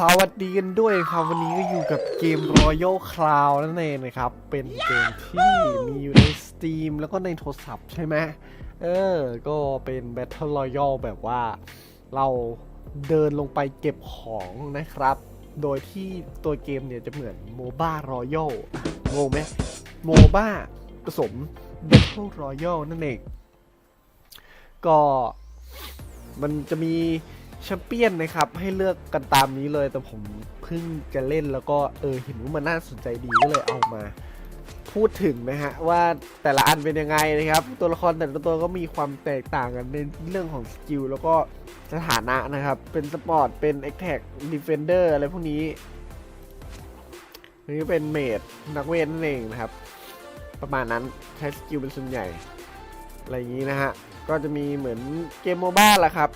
สวัสดีกันด้วยครับ วันนี้ก็อยู่กับเกม Royal Cloud นั่นเองนะครับ เป็นเกมที่มีอยู่ใน Steam แล้วก็ในโทรศัพท์ใช่ไหมเออ ก็เป็น Battle Royale แบบว่าเราเดินลงไปเก็บของนะครับ โดยที่ตัวเกมเนี่ยจะเหมือน MOBA Royal งงไหม MOBA ผสม Battle Royale นั่นเอง ก็มันจะมี แชมเปี้ยนนะครับ ให้เลือกกันตามนี้เลย แต่ผมเพิ่งจะเล่นแล้วก็เออเห็นว่ามันน่าสนใจดีก็เลยเอามา พูดถึงนะฮะ ว่าแต่ละอันเป็นยังไงนะครับ ตัวละครแต่ละตัวก็มีความแตกต่างกันในเรื่องของสกิลแล้วก็สถานะนะครับ เป็นสปอร์ตเป็นเอ็กแท็กดีเฟนเดอร์อะไรพวกนี้นี่เป็นเมดนักเวทนั่นเองนะครับ ประมาณนั้นใช้สกิลเป็นส่วนใหญ่ อะไรอย่างนี้นะฮะ ก็จะมีเหมือนเกมโมบ้าแหละครับ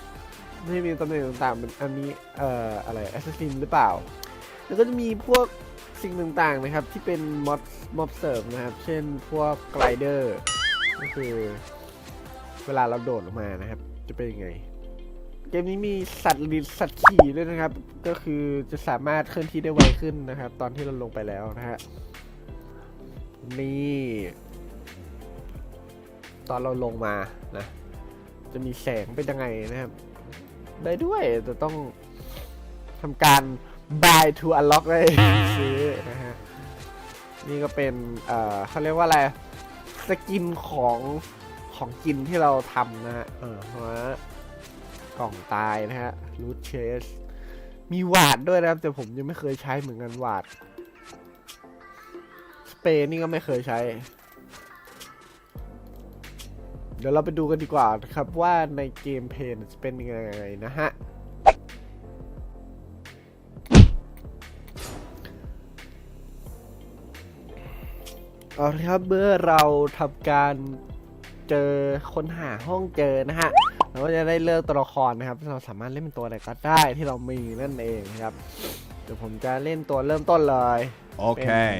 ที่มีตำแหน่งต่างๆเป็นอันนี้เอ่ออะไรแอสซัสซินหรือเปล่า แล้วก็จะมีพวกสิ่งต่างๆนะครับ ที่เป็นม็อบม็อบเสร์ฟนะครับ เช่นพวกไกลเดอร์ก็คือเวลาเราโดดลงมานะครับ จะเป็นยังไง เกมนี้มีสัตว์ลิสัตว์ขี่ด้วยนะครับ ก็คือจะสามารถเคลื่อนที่ได้ไวขึ้นนะครับ ตอนที่เราลงไปแล้วนะฮะนี่ตอนเราลงมานะ จะมีแสงเป็นยังไงนะครับ ได้ด้วยแต่ต้องทำการ buy to unlock ได้ซื้อนะฮะ นี่ก็เป็น เอ่อเขาเรียกว่าอะไร สกินของของกินที่เราทำนะฮะ เออเพราะว่ากล่องตายนะฮะ root chest มีหวาดด้วยนะครับ แต่ผมยังไม่เคยใช้เหมือนกันหวาด สเปรย์นี่ก็ไม่เคยใช้ เดี๋ยวเราไปดูกันดีกว่านะครับว่าในเกมเพลย์จะเป็นยังไงนะฮะเอาละครับเมื่อเราทำการเจอค้นหาห้องเจอนะฮะเราก็จะได้เลือกตัวละครนะครับที่เราสามารถเล่นเป็นตัวอะไรก็ได้ที่เรามีนั่นเองนะครับ เดี๋ยวผมจะเล่นตัวเริ่มต้นเลย Okay.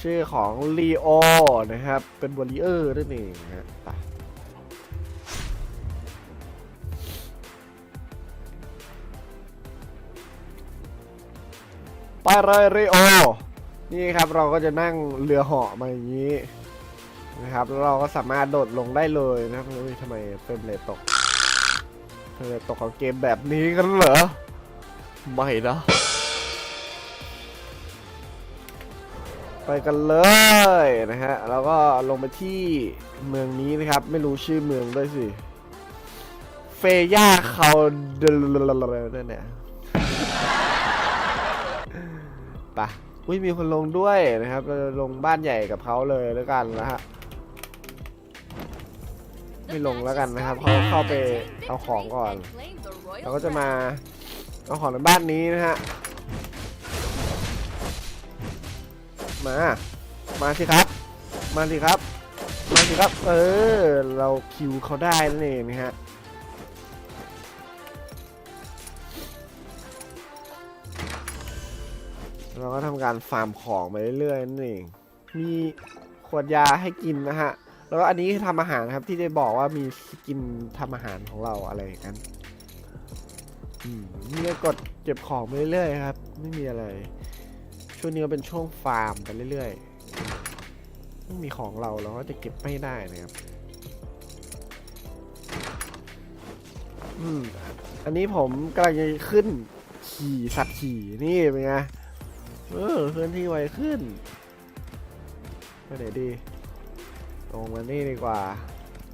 ชื่อของลีโอนะครับ เป็นวอลเลเยอร์นั่นเองนะฮะ เลยลีโอ นี่ครับเราก็จะนั่งเรือเหาะมาอย่างนี้นะครับแล้วเราก็สามารถโดดลงได้เลยนะครับทำไมเฟรมเรทตกเฟรมเรทตกของเกมแบบนี้กันเหรอ ไม่นะไปกันเลยนะฮะ แล้วก็ลงไปที่เมืองนี้นะครับ ไม่รู้ชื่อเมืองด้วยสิ เฟย่าคาเดลเนี่ย ปะอุ้ยมีคนลงด้วยนะครับ เราจะลงบ้านใหญ่กับเขาเลยแล้วกันนะฮะไม่ลงแล้วกันนะครับเขาเข้าไปเอาของก่อน เราก็จะมาเอาของในบ้านนี้นะฮะมา มาสิครับ มาสิครับ มาสิครับ เออ เราคิวเขาได้นั่นเองนะฮะ เราก็ทำการฟาร์มของไปเรื่อยๆนั่นเองมีขวดยาให้กินนะฮะ แล้วก็อันนี้คือทำอาหารครับที่ได้บอกว่ามีสกินทำอาหารของเราอะไรอย่างนั้นอืมนี่กดเก็บของไปเรื่อยๆครับ ไม่มีอะไร ช่วงนี้ก็เป็นช่วงฟาร์มไปเรื่อยๆไม่มีของเราเราก็จะเก็บไม่ได้นะครับอืมอันนี้ผมกำลังจะขึ้นขี่สัตว์ขี่นี่เป็นไง เออเคลื่อนที่ไวขึ้นไปไหนดีตรงมานี่ดีกว่า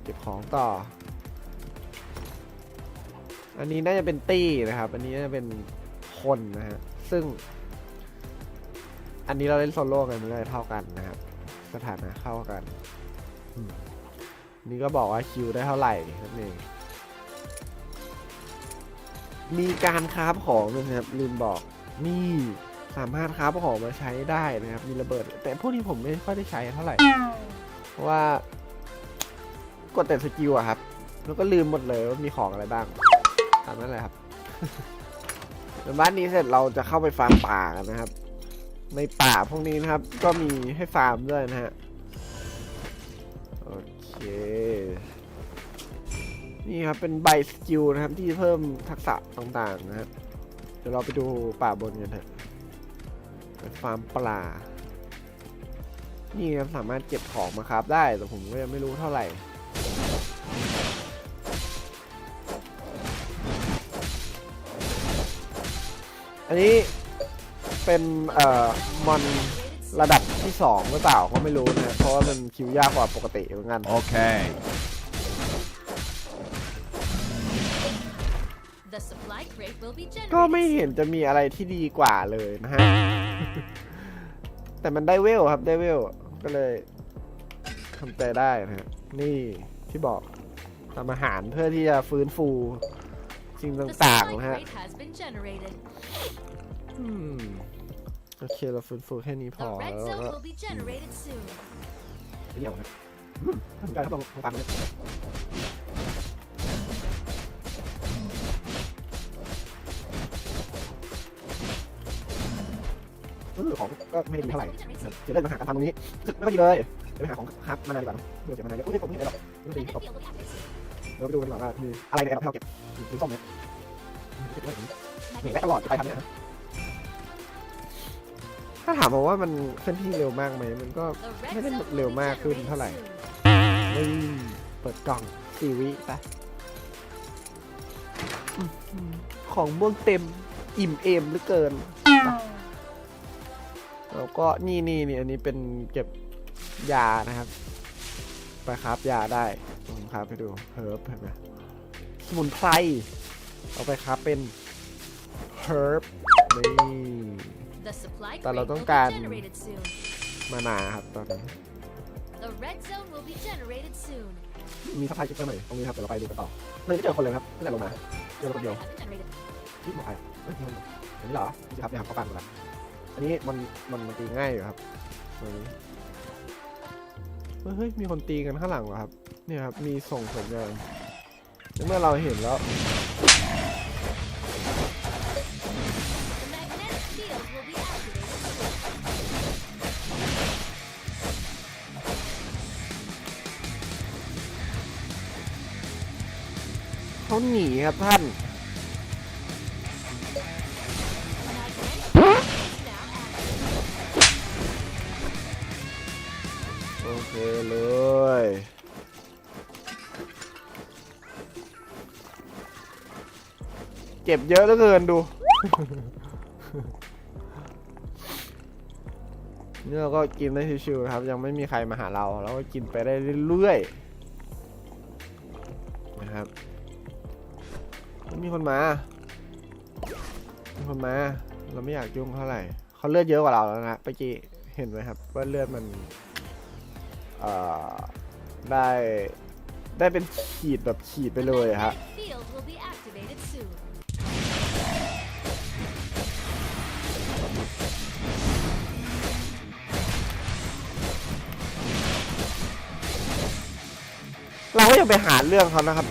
เก็บของต่อ อันนี้น่าจะเป็นตี้นะครับ อันนี้น่าจะเป็นคนนะฮะ ซึ่ง อันนี้เราเล่นโซโล่กันมันเลยเท่ากันนะครับ สถานะเข้ากัน นี่ก็บอกว่าคิวได้เท่าไหร่นั่นเองมีการคราฟของด้วยนะครับ ลืมบอกนี่ สามารถคราฟของมาใช้ได้นะครับ มีระเบิด แต่พวกนี้ผมไม่ค่อยได้ใช้เท่าไหร่ เพราะว่ากดแต่สกิลอะครับ แล้วก็ลืมหมดเลยว่ามีของอะไรบ้างตามนั้นแหละครับเดี๋ยวบ้านนี้เสร็จเราจะเข้าไปฟาร์มป่ากันนะครับ ในป่าพวกนี้นะครับ ก็มีให้ฟาร์มด้วยนะฮะโอเคนี่ครับเป็นใบสกิลนะครับที่เพิ่มทักษะต่างๆนะครับเดี๋ยวเราไปดูป่าบนกันเถอะ ไปฟาร์มปลา นี่ครับสามารถเก็บของมาครับได้ แต่ผมก็ยังไม่รู้เท่าไหร่อันนี้เป็นเอ่อมอนระดับที่สองหรือเปล่าก็ไม่รู้นะเพราะว่ามันคิวยากกว่าปกติเหมือนกัน Okay. The supply crate ก็ไม่ generated เห็นจะมีอะไรที่ดีกว่าเลยนะฮะ แต่มันได้เวลครับได้เวล ก็เลยทำใจได้นะฮะ นี่ที่บอกทำอาหารเพื่อที่จะฟื้นฟูสิ่ง soon. The ต่าง supply ๆนะฮะ crate has been generated. อืมโอเคเราฟื้นฟูแค่นี้พ The อ red แล้ว zone ก็ will be generated soon. เดี๋ยวนะอืมทำใจครับลองลอง เออของก็ไม่ดีเท่าไหร่เดี๋ยวได้มาหาการทำตรงนี้สึกไม่ค่อยดีเลยเดี๋ยวไปหาของฮับมานานดีกว่าเนอะเดี๋ยวเสียมานานเยอะอุ้ยผมไม่เห็นหรอกไม่ดีตบเดี๋ยวไปดูกันดีกว่าว่ามีอะไรในแอปที่เราเก็บหรือส้มเนี่ยเห็นได้ตลอดไปทำเนี่ยนะถ้าถามมาว่ามันเคลื่อนที่เร็วมากไหมมันก็ไม่ได้เร็วมากขึ้นเท่าไหร่นี่เปิดกล่องสี่วิปอื้อหือของม่วงเต็มอิ่มเอมเหลือเกิน แล้วก็นี่นี่นี่อันนี้เป็นเก็บยานะครับ ไปครับยาได้ผมครับไปดูเฮิร์บเห็นไหมสมุนไพรเอาไปครับเป็นเฮิร์บนี่ The supply แต่ crate เรา will ต้อง be การ generated soon. มานาครับตอนนี้ The red zone will be generated soon. มีสะพายชิปเปอร์ใหม่ตรงนี้ครับเดี๋ยวเราไปดูกันต่อเลยไม่เจอคนเลยครับตั้งแต่ลงมาเจอคนเดียว Have been generated. ที่บอกไปเฮ้ยมันอันนี้เหรอนี่ครับเนี่ยครับเขาฟังกันละ อันนี้มันมันมันตีง่ายอยู่ครับตรงนี้เฮ้ยเฮ้ยมีคนตีกันข้างหลังเหรอครับ เนี่ยครับ มีส่งสัญญาณในเมื่อเราเห็นแล้ว The magnetic field will be activated soon. เขาหนีครับท่าน เคเลยเก็บเยอะเหลือเกินดู เนี่ยเราก็กินได้ชิวๆนะครับ ยังไม่มีใครมาหาเราเราก็กินไปได้เรื่อยๆนะครับมีคนมา มีคนมา เราไม่อยากยุ่งเท่าไหร่เขาเลือดเยอะกว่าเราแล้วนะเมื่อกี้เห็นไหมครับ ว่าเลือดมัน ได้ได้เป็นขีดแบบขีดไปเลยฮะเราก็ยังไปหาเรื่องเขานะครับ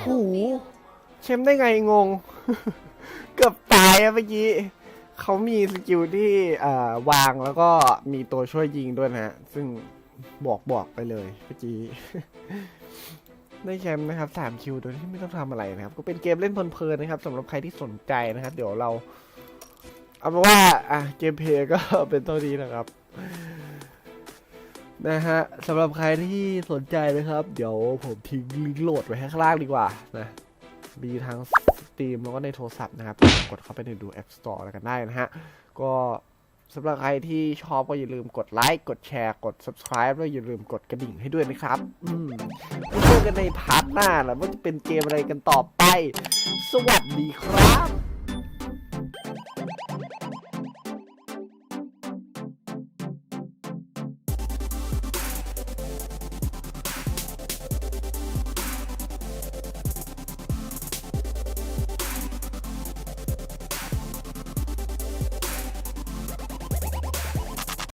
โหเชมได้ไงงง เกือบตายอะเมื่อกี้เขามีสกิลที่อ่าวางแล้วก็มีตัวช่วยยิงด้วยนะฮะ ซึ่งบอกบอกไปเลยเมื่อกี้ได้แชมป์นะครับสามคิวโดยที่ไม่ต้องทำอะไรนะครับ ก็เป็นเกมเล่นเพลินๆนะครับสำหรับใครที่สนใจนะครับ เดี๋ยวเรา เอาเป็นว่า อะเกมเพลย์ก็เป็นตัวนี้นะครับ นะฮะสำหรับใครที่สนใจนะครับ เดี๋ยวผมทิ้งลิงก์โหลดไว้ให้ข้างล่างดีกว่านะมีทั้ง Steam แล้วก็ในโทรศัพท์นะครับ กดเข้าไปในดู App Store แล้วกันได้นะฮะ ก็สำหรับใครที่ชอบก็อย่าลืมกดไลค์กดแชร์กด subscribe แล้วอย่าลืมกดกระดิ่งให้ด้วยนะครับอืมเจอกันในพาร์ทหน้าแล้วว่าจะเป็นเกมอะไรกันต่อไป สวัสดีครับ